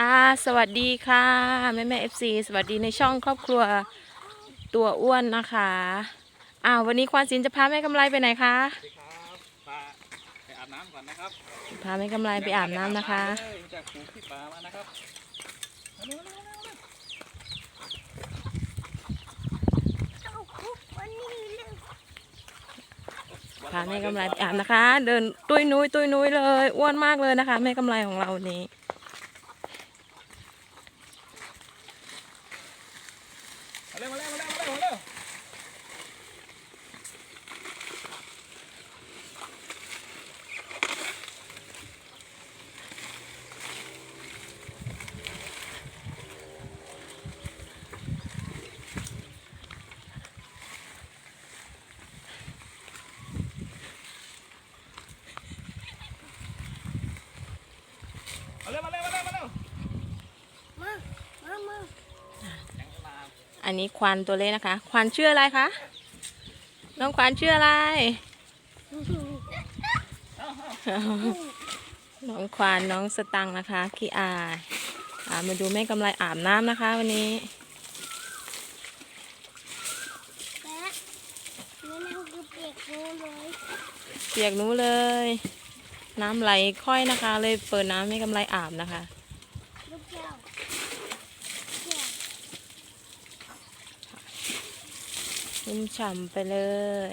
อ่าสวัสดีค่ะ แม่แม่เอฟซีสวัสดีในช่องครอบครัวตัวอ้วนนะคะอ่าวันนี้ควานศิลป์จะพาแม่กำไรไปไหนคะสวัสดีครับพาไปอาบน้ำก่อนนะครับพาแม่กำไรไปอาบน้ำนะคะเอ้ยจากผูที่ป่ามานะครับมาเร็วๆๆพาแม่กำไรไปอาบนะคะ เดินตุ้ยนุ้ยตุ้ยนุ้ยเลยอ้วนมากเลยนะคะ แม่กำไรของเราวัน นนี้ควานตัวเล็กนะคะ ควานชื่ออะไรคะ น้องควานชื่ออะไร น้องควานน้องสตังค์นะคะขี้อายอ่ามาดูแม่กำไรอาบน้ำนะคะวันนี้แม่แม่นั่งดูเปียกงูเลยเปียกหนูเลย น้ำไหลค่อยนะคะ เลยเปิดน้ำให้กำไรอาบนะคะ ลูกแก้วแก้ว ชุ่มฉ่ำไปเลย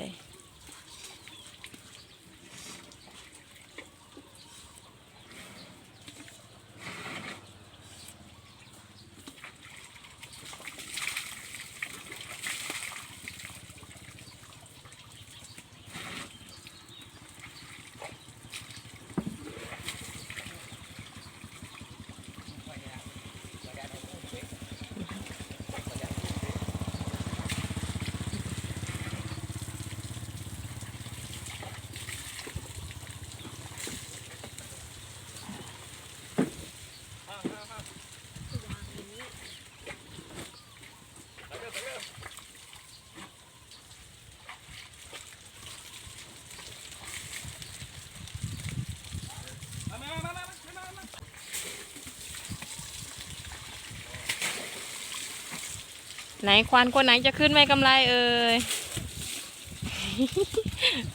ไหนควานคนไหนจะขึ้นแม่กำไรเอ่ย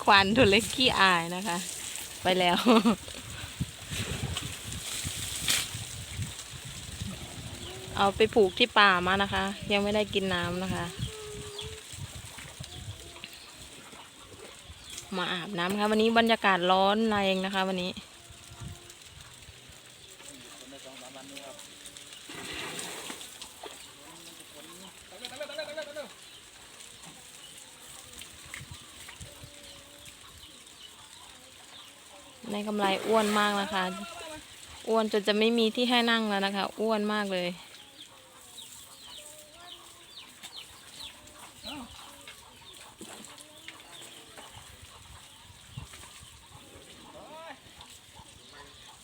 ควานตัวเล็กขี้อายนะคะ ไปแล้ว เอาไปผูกที่ป่ามานะคะ ยังไม่ได้กินน้ำนะคะ มาอาบน้ำค่ะวันนี้บรรยากาศร้อนแรงนะคะ วันนี้ได้สองสามวันนี้ครับตะเร็วตะเร็วตะเร็วตะเร็วตะเร็ว ใน กำไรอ้วนมากนะคะ อ้วนจนจะไม่มีที่ให้นั่งแล้วนะคะ อ้วนมากเลย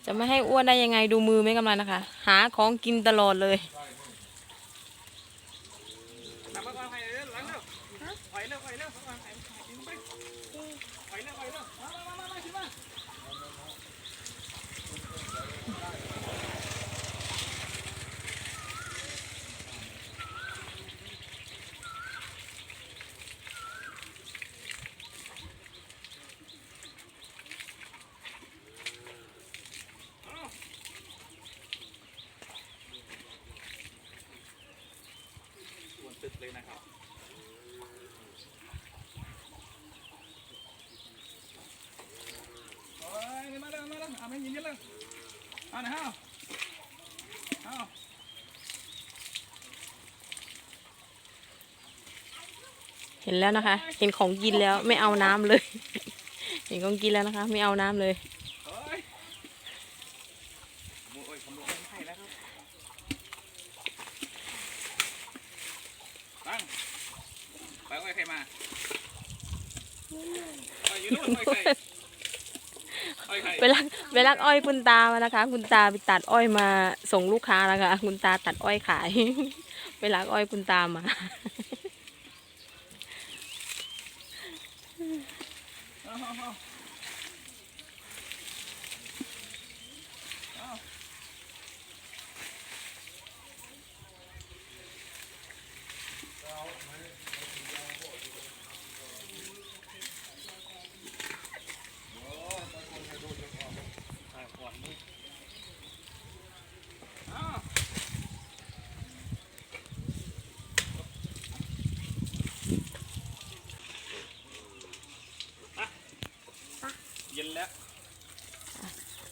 จะไม่ให้อ้วนได้ยังไงดูมือไม่กำลังนะคะ หาของกินตลอดเลย นำมาก่อนให้เร็วหลังเร็วไหวเร็วไหวเร็วไหวเร็วไหวเร็วไหวเร็วไหวเร็วมามามามาขึ้นมาอ้วนตึ๊ด เลยนะครับโอ้ยมาแล้วมาแล้วเอาไม่ยินกันเลยเอาหน่อยเอาเอาเห็นแล้วนะคะ เห็นของกินแล้วไม่เอาน้ำเลย เห็นของกินแล้วนะคะ ไม่เอาน้ำเลยโอ้ยโอ้ยขโมยไม่ให้แล้วครับตั้งไปเอาไว้ใครมา ไปรักไปลักอ้อยคุณตามานะคะ คุณตาไปตัดอ้อยมาส่งลูกค้าแล้วค่ะคุณตาตัดอ้อยขาย ไปลักอ้อยคุณตามา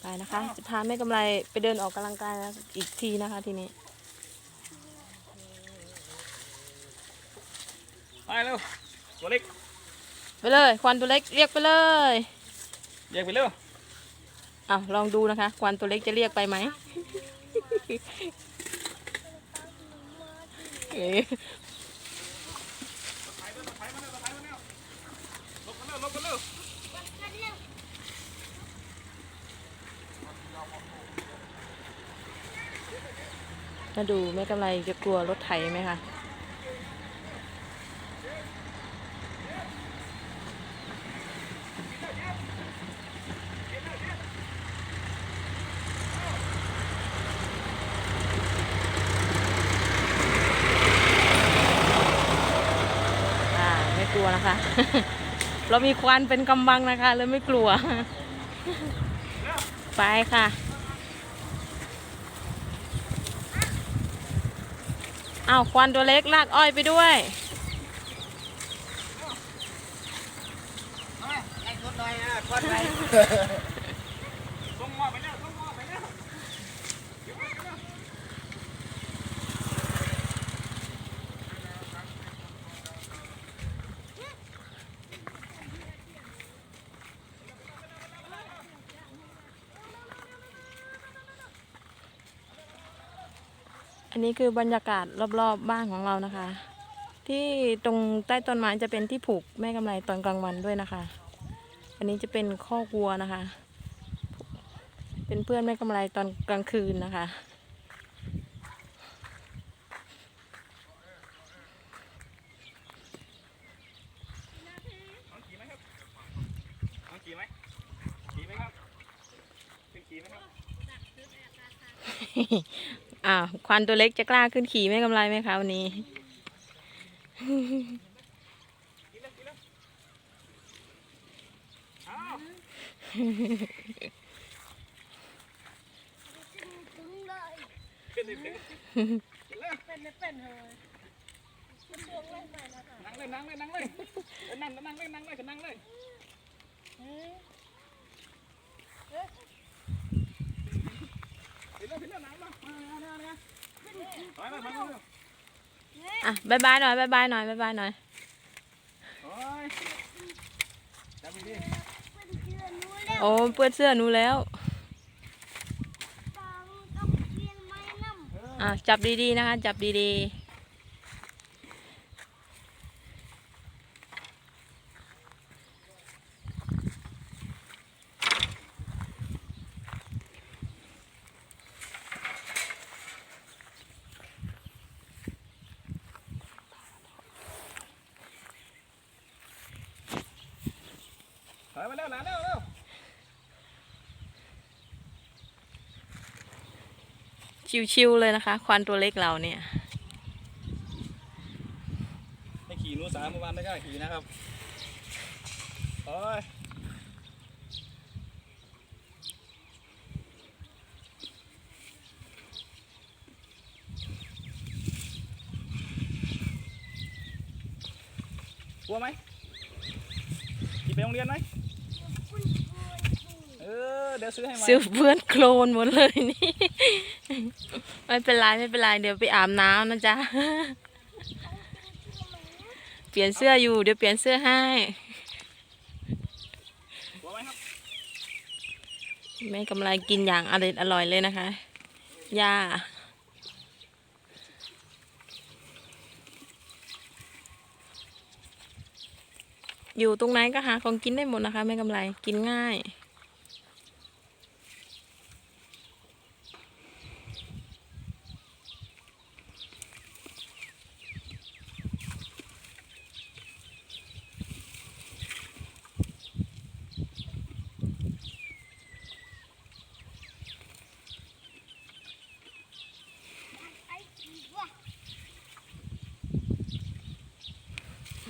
เอาเอาเอาไปนะคะ จะพาแม่กำไรไปเดินออกกำลังกายอีกทีนะคะทีนี้ ไปเร็วตัวเล็กไปเลย ควันตัวเล็กเรียกไปเลยเรียกไปเร็วอ้าวลองดูนะคะ ควันตัวเล็กจะเรียกไปไหม เอ๊ะ ถ่ายมาถ่ายมาเร็วถ่ายมาเร็วลบกันเร็วลบกันเร็ว มาดูแม่กำไรจะกลัวรถไถไหมคะไม่กลัวนะคะ เรามีควันเป็นกำบังนะคะเลยไม่กลัว ไปค่ะ อ้าวควันตัวเล็กลากอ้อยไปด้วย ส่งหม้อไปเร็วส่งหม้อไปเร็ว อันนี้คือบรรยากาศรอบๆบบ้านของเรานะคะ ที่ตรงใต้ต้นไม้จะเป็นที่ผูกแม่กำไรตอนกลางวันด้วยนะคะ อันนี้จะเป็นข้อกวัวนะคะ เป็นเพื่อนแม่กำไรตอนกลางคืนนะคะน้ องขี่ไหมครับน้องขี่ไหมขี่ไหมครับขึ้นขี่ไหมครับอ้าวควันตัวเล็กจะกล้าขึ้นขี่แม่กำไรไหมคะวันนี้ขี่เร็วขี่เร็วอ้าวถึงเลยขึ้นดิขึ้นขึ้นเร็วเป็นไม่เป็นเลยมันดวงเล่นไปแล้วค่ะนั่งเลยนั่งเลยนั่งเลยเออนั่งนั่งเลยนั่งเลยก็นั่งเลย เฮ้ย ขึ้นเร็วขึ้นเร็วนั่งมามามามามาถ อะบายบายหน่อยบายบายหน่อยบายบายหน่อยโอ้เป็นเชื่อนู้นแล้วโอ้เปื้อนเสื้อหนูแล้วอะจับดีๆนะคะ จับดีๆ อยมาเร็วหลานเร็วเร็วชิวๆเลยนะคะ ควันตัวเล็กเราเนี่ยให้ขี่หนูสามเมื่อวานไม่กล้าขี่นะครับโอ้ยกลัวไหมขี่ไปโรงเรียนไหม เออเดี๋ยวซื้อให้ไหมซื้อเพื่อนโคลนหมดเลยนี่ ไม่เป็นไรไม่เป็นไรเดี๋ยวไปอาบน้ำนะจ๊ะ เปลี่ยนเสื้ออยู่เดี๋ยวเปลี่ยนเสื้อให้แม่กำไรกินอย่างอร่อยอร่อยเลยนะคะย่าอยู่ตรงไหนก็หาของกินได้หมดนะคะแม่กำไรกินง่าย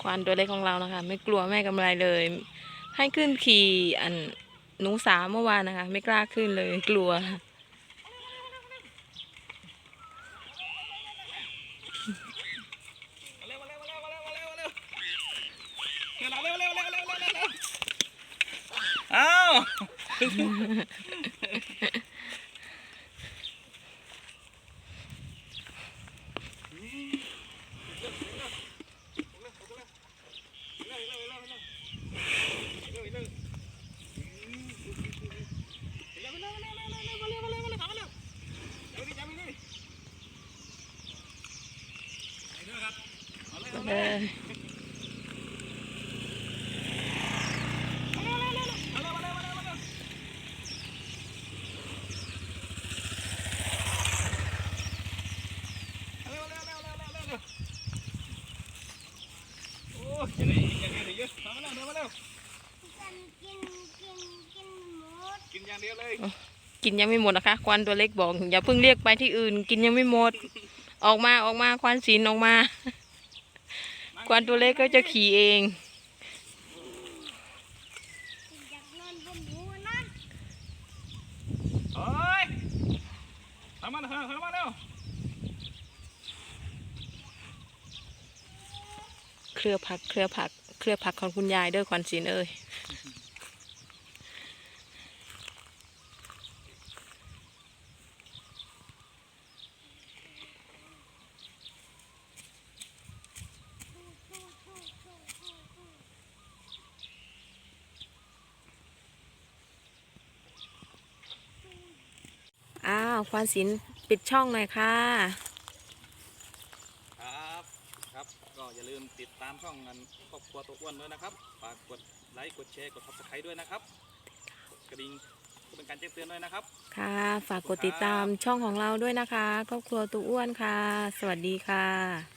ควานตัวเล็กของเรานะคะ ไม่กลัวแม่กำไรเลย ให้ขึ้นขี่อันหนูสาเมื่อวานนะคะ ไม่กล้าขึ้นเลยกลัวมา กินยังไม่หมดนะคะควานตัวเล็กบอกอย่าเพิ่งเรียกไปที่อื่น กินยังไม่หมด ออกมาออกมาควานศีลออกมา ควานตัวเล็กก็จะขี่เองอยากนอนบนหัวนั่นโอ้ยทำมาเถอะทำมาเร็วเครือผักเครือผักเครือผักของคุณยายเด้อควันศีลเอ้ย อ้าวควานศิลป์ปิดช่องหน่อยค่ะ ครับครับก็อย่าลืมติดตามช่องกันครอบครัวตัวอ้วนด้วยนะครับฝากกดไลค์กดแชร์กดซับสไครต์ด้วยนะครับ กระดิ่งเพื่อเป็นการแจ้งเตือนด้วยนะครับ ค่ะ ฝากกดติดตามช่องของเราด้วยนะคะ ครอบครัวตูอ้วนค่ะ สวัสดีค่ะ